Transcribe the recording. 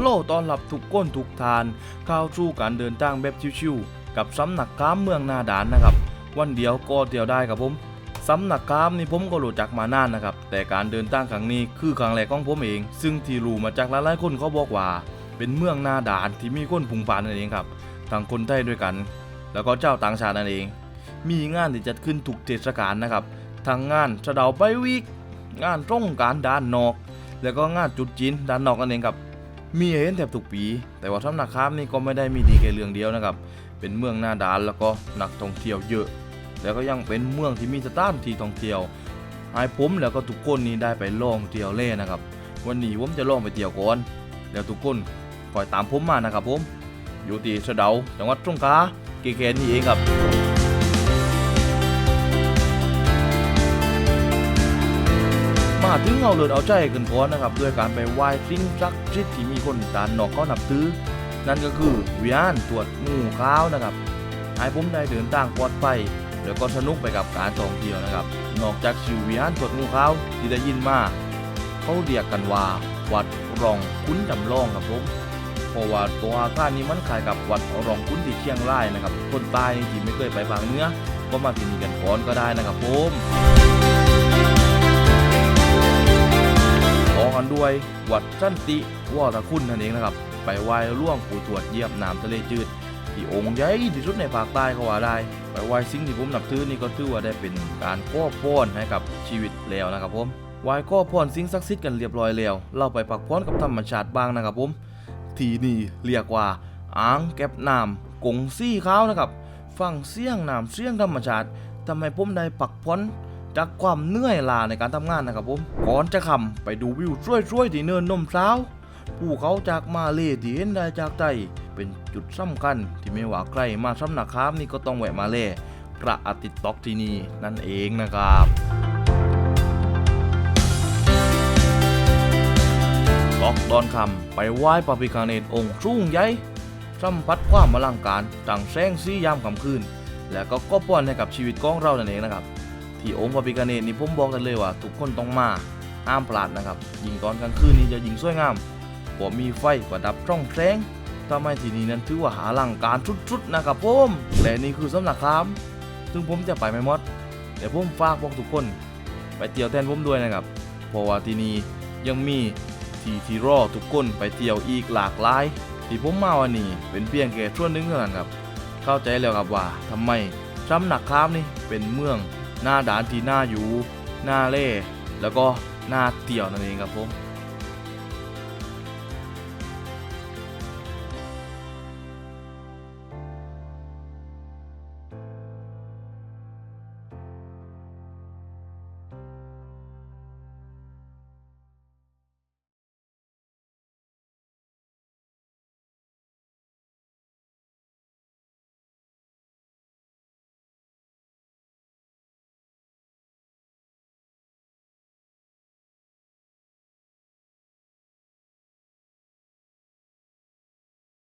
โลต้อนรับทุกก้นทุกทานเข้าสู่การเดินทางแบบชิวๆกับสำนักกามเมืองนาดานนะครับ วันเดียวก็เดียวได้ครับผมสำนักกามนี่ผมก็รู้จักมานานนะครับ แต่การเดินทางครั้งนี้คือครั้งแรกของผมเอง ซึ่งที่รู้มาจากหลายๆคนเขาบอกว่า เป็นเมืองนาดานที่มีคนผุงผานนั่นเองครับทั้งคนไทยด้วยกัน แล้วก็เจ้าต่างชาตินั่นเอง มีงานที่จัดขึ้นทุกเทศกาลนะครับทั้งงานสะเดาไปวีกงานตรงการด้านนอก แล้วก็งานจุดจีนด้านนอกนั่นเองครับ มีเห็นแทบทุกปี แต่ว่าสำนักค้ามนี่ก็ไม่ได้มีดีแค่เรื่องเดียวนะครับ เป็นเมืองหน้าดานแล้วก็นักท่องเที่ยวเยอะ แล้วก็ยังเป็นเมืองที่มีสถานที่ท่องเที่ยวให้ผมแล้วก็ทุกคนนี่ได้ไปล่องเที่ยวเล่นะครับ วันนี้ผมจะล่องไปเที่ยวก่อน แล้วทุกคนคอยตามผมมานะครับผม อยู่ที่สะเดาจังหวัดสงขลาเกๆนี่เองครับ มาถึงเอาเลิศเอาใจกันก่อนนะครับด้วยการไปไหว้สิ่งศักดิ์สิทธิ์ที่มีคนตานนอกเขานับถือนั่นก็คือวิญญาณตรวจงูขาวนะครับให้ผมได้เดินทางปลอดภัยแล้วก็สนุกไปกับการท่องเที่ยวนะครับ นอกจากชื่อวิญญาณตรวจงูขาวที่ได้ยินมาเขาเรียกกันว่า วัดรองคุ้นจำลองครับผมเพราะว่าตัวอาคารนี้มันคล้ายกับวัดรองคุ้นที่เชียงรายนะครับ คนต้นี่ที่ไม่เคยไปบางเนื้อก็มาที่นี่กันก่อนก็ได้นะครับผม ด้วย วัดสันติวรคุณนั่นเองนะครับ ไปไหว้หล่วงปู่ตรวจเยี่ยมน้ำทะเลจืดที่องค์ใหญ่ที่สุดในภาคใต้เขาว่าได้ ไปไหว้สิ่งที่ผมนับถือนี่ก็ถือว่าได้เป็นการขอพรให้กับชีวิตแล้วนะครับผมไหว้ขอพรสิ่งศักดิ์สิทธิ์กันเรียบร้อยแล้ว เราไปพักผ่อนกับธรรมชาติบ้างนะครับผม ที่นี่เรียกว่าอ่างเก็บน้ำกงซี่ขาวนะครับ ฟังเสียงน้ำเสียงธรรมชาติทำให้ผมได้พักผ่อน จากความเหนื่อยล้าในการทำงานนะครับผมก่อนจะคำไปดูวิวสวยๆที่เนินนมสาวภูเขาจากมาเลที่เห็นได้จากใต้เป็นจุดสำคัญที่ไม่ว่าใครมาสำนักค้ามนี่ก็ต้องแวะมาเลพระอาทิตย์ตกที่นี่นั่นเองนะครับตอกตอนคำไปไหว้พระพิฆเนศองค์สูงใหญ่สัมผัสความอลังการต่างแสงสียามค่ำคืน และก็ก็ป้อนให้กับชีวิตของเรานั่นเองนะครับ ที่องค์พระพิฆเนศนี่ผมบอกกันเลยว่า ทุกคนต้องมาห้ามพลาดนะครับ ยิงตอนกลางคืนนี่จะยิงสวยงามเพรามีไฟประดับช่องแสงทำให้ที่นี่นั้นถือว่าหาลังการชุดๆนะครับผมและนี่คือสำนักคามซึ่งผมจะไปไม่หมดแต่ผมฝากบอกทุกคน ไปเที่ยวแทนผมด้วยนะครับเพราะว่าที่นี่ยังมีที่ที่รอทุกคนไปเที่ยวอีกหลากหลาย ที่ผมมาวันนี้เป็นเพียงแค่ส่วนหนึ่งเท่านั้นครับ เข้าใจแล้วครับว่าทำไมสำนักคามนี่เป็นเมือง หน้าด่านที่หน้าอยู่ หน้าเล่ แล้วก็หน้าเตี่ยวนั่นเองครับผม